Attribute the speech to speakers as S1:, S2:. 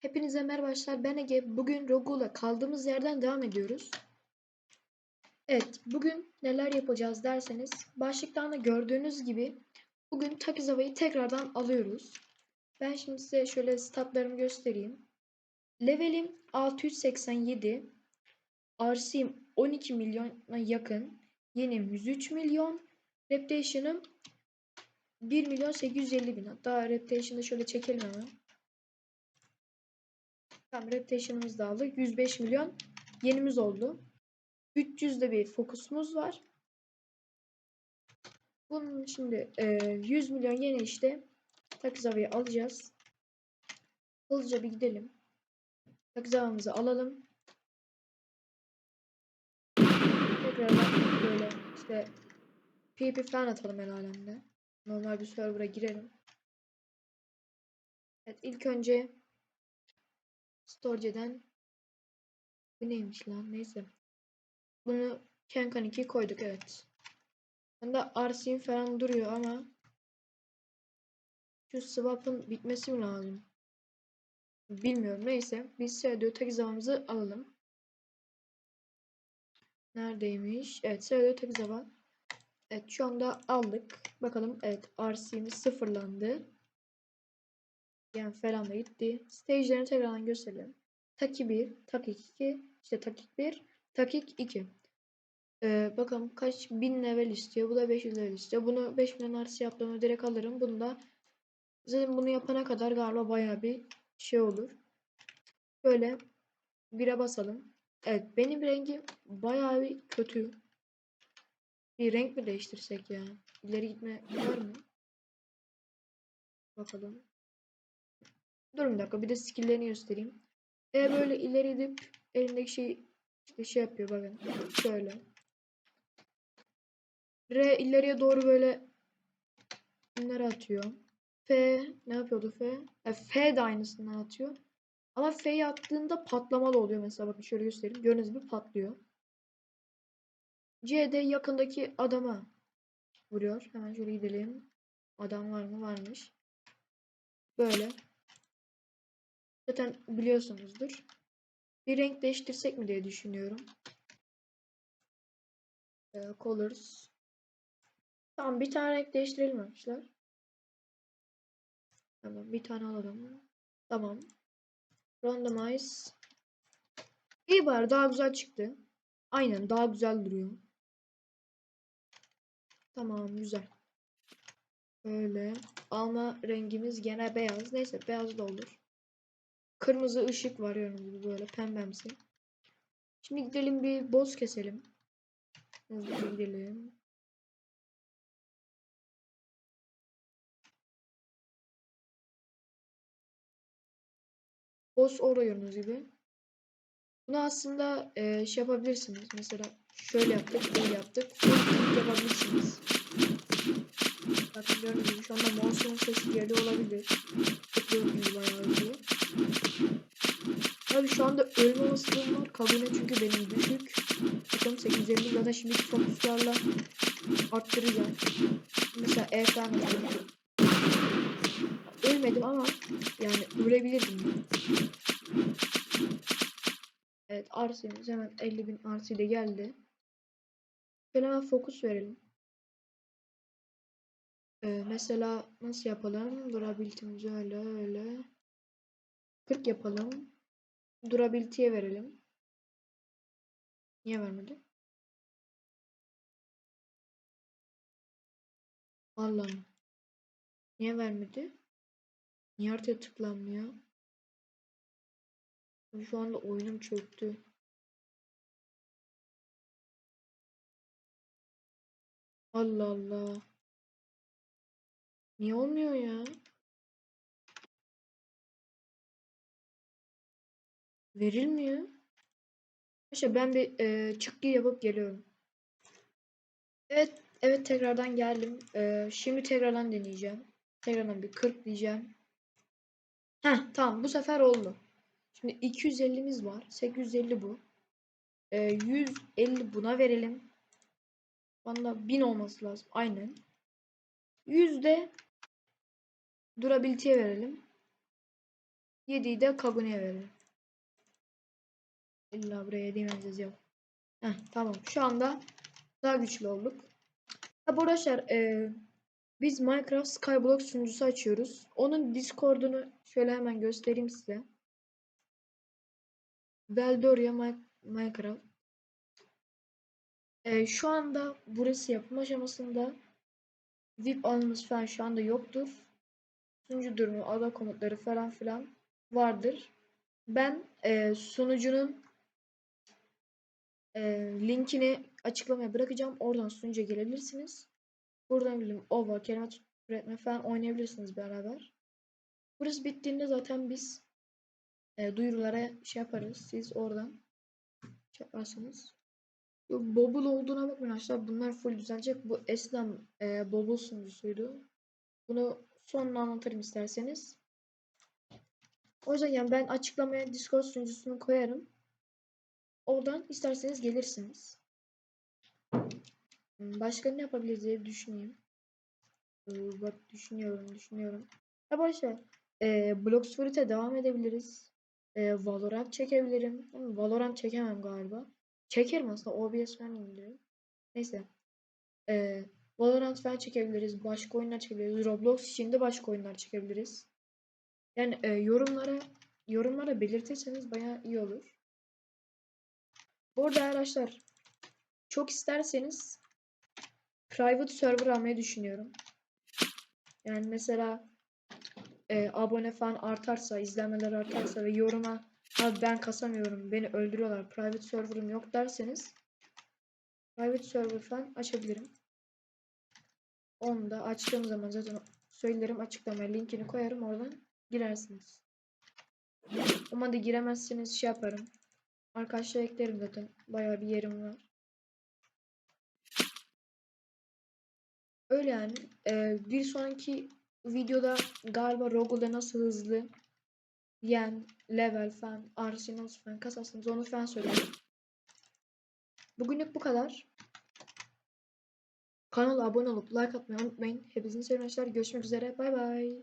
S1: Hepinize merhaba arkadaşlar. Ben Ege. Bugün Rogu'la kaldığımız yerden devam ediyoruz. Evet, bugün neler yapacağız derseniz başlıktan da gördüğünüz gibi bugün Takizawa'yı tekrardan alıyoruz. Ben şimdi size şöyle statlarımı göstereyim. Levelim 687. RC'm 12 milyona yakın. Yenim 103 milyon. Reputation'ım 1 milyon 850 bin. Hatta Reputation'da şöyle çekelim hemen. Tamam reputation'ımız da aldık. 105 milyon yenimiz oldu. 300'de bir fokusumuz var. Bunun şimdi e, 100 milyon yeni işte Takizawa'yı alacağız. Hızlıca bir gidelim. Takizawa'mızı alalım. Tekrardan böyle işte PvP falan atalım el alemde. Normal bir server'a girelim. Evet ilk önce Storage'den bu neymiş lan? Neyse. Bunu Kenkan 2 koyduk evet. Bende RC'm falan duruyor ama şu swap'ın bitmesi mi lazım? Bilmiyorum. Neyse. Biz SDO Takizawa'mızı alalım. Neredeymiş? Evet. SDO Takizawa. Evet. Şu anda aldık. Bakalım. Evet. RC'miz sıfırlandı. Yani falan da gitti. Stage'lerini tekrardan gösterelim. Taki 1, Takik 2, işte Takik 1, Takik 2. Ee, bakalım kaç bin level istiyor. Bu da 500 level istiyor. Bunu 5 milyon arası yaptığımı direkt alırım. Bunu da zaten bunu yapana kadar galiba baya bir şey olur. Böyle 1'e basalım. Evet benim rengim baya bir kötü. Bir renk mi değiştirsek ya? İleri gitme var mı? Bakalım. Dur bir dakika bir de skill'lerini göstereyim. E böyle ileri gidip elindeki şey işte şey yapıyor bakın. Şöyle. R ileriye doğru böyle bunları atıyor. F ne yapıyordu F? E, F de aynısından atıyor. Ama F'yi attığında patlamalı oluyor mesela bakın şöyle göstereyim. Gördüğünüz gibi patlıyor. C de yakındaki adama vuruyor. Hemen şöyle gidelim. Adam var mı? Varmış. Böyle. Zaten biliyorsunuzdur. Bir renk değiştirsek mi diye düşünüyorum. Ee, colors. Tamam bir tane renk değiştirelim arkadaşlar. Tamam bir tane alalım. Tamam. Randomize. İyi bari daha güzel çıktı. Aynen daha güzel duruyor. Tamam güzel. Böyle. Alma rengimiz gene beyaz. Neyse beyaz da olur. Kırmızı ışık var yani böyle pembemsi. Şimdi gidelim bir boss keselim. Hızlıca gidelim. Boss gördüğünüz gibi. Bunu aslında e, şey yapabilirsiniz. Mesela şöyle yaptık, böyle yaptık. Full yapabilirsiniz. Bakın gördüğünüz gibi şu anda mouse'un sesi geliyor olabilir. Tıklıyorum gibi bayağı hızlı. Abi şu anda ölme olasılığım var. Kabine çünkü benim düşük. Bakalım 850 ya da şimdiki fokuslarla arttıracağım. Mesela E atıyorum. Ölmedim ama yani ölebilirdim. Evet RC'miz hemen 50.000 RC de geldi. Şöyle hemen fokus verelim. Ee, mesela nasıl yapalım? Durability'mizi öyle öyle. 40 yapalım. Durability'ye verelim. Niye vermedi? Allah'ım. Niye vermedi? Niye haritaya tıklanmıyor? Şu anda oyunum çöktü. Allah Allah. Niye olmuyor ya? Verilmiyor. İşte ben bir e, çıkkı yapıp geliyorum. Evet, evet tekrardan geldim. E, şimdi tekrardan deneyeceğim. Tekrardan bir 40 diyeceğim. Heh, tamam bu sefer oldu. Şimdi 250'miz var. 850 bu. E, 150 buna verelim. Bana 1000 olması lazım. Aynen. 100 de durability'ye verelim. 7'yi de Kagune'ye verelim. İlla buraya demeyeceğiz yok. Heh, tamam. Şu anda daha güçlü olduk. Ha, bu arkadaşlar e, biz Minecraft Skyblock sunucusu açıyoruz. Onun Discord'unu şöyle hemen göstereyim size. Veldoria Mi- Minecraft. E, şu anda burası yapım aşamasında. VIP alımız falan şu anda yoktur. Sunucu durumu, ada komutları falan filan vardır. Ben e, sunucunun e, linkini açıklamaya bırakacağım. Oradan sunucuya gelebilirsiniz. Buradan bildim OVA, kelime üretme falan oynayabilirsiniz beraber. Burası bittiğinde zaten biz e, duyurulara şey yaparız. Siz oradan şey yaparsınız. Yok, Bobble olduğuna bakmayın arkadaşlar. Bunlar full düzelecek. Bu eskiden e, Bobble sunucusuydu. Bunu sonra anlatırım isterseniz. O yüzden yani ben açıklamaya Discord sunucusunu koyarım. Oradan isterseniz gelirsiniz. Hmm, Başka ne yapabiliriz diye düşüneyim. Ee, bak düşünüyorum, düşünüyorum. Ya başla. Ee, Bloxfruit'e devam edebiliriz. Ee, Valorant çekebilirim. Ama Valorant çekemem galiba. Çekerim aslında. OBS falan indiririm. Neyse. Ee, Valorant falan çekebiliriz. Başka oyunlar çekebiliriz. Roblox için de başka oyunlar çekebiliriz. Yani e, yorumlara yorumlara belirtirseniz bayağı iyi olur. Bu arada arkadaşlar çok isterseniz private server almayı düşünüyorum. Yani mesela e, abone falan artarsa, izlenmeler artarsa ve yoruma abi ben kasamıyorum, beni öldürüyorlar, private server'ım yok derseniz private server falan açabilirim. Onu da açtığım zaman zaten söylerim açıklamaya linkini koyarım oradan girersiniz. Ama da giremezseniz şey yaparım. Arkadaşlar eklerim zaten. Bayağı bir yerim var. Öyle yani. Ee, bir sonraki videoda galiba Rogue'da nasıl hızlı yen, level falan, arsenal falan kasarsanız onu falan söylerim. Bugünlük bu kadar. Kanala abone olup like atmayı unutmayın. Hepinizi arkadaşlar. Görüşmek üzere. Bay bay.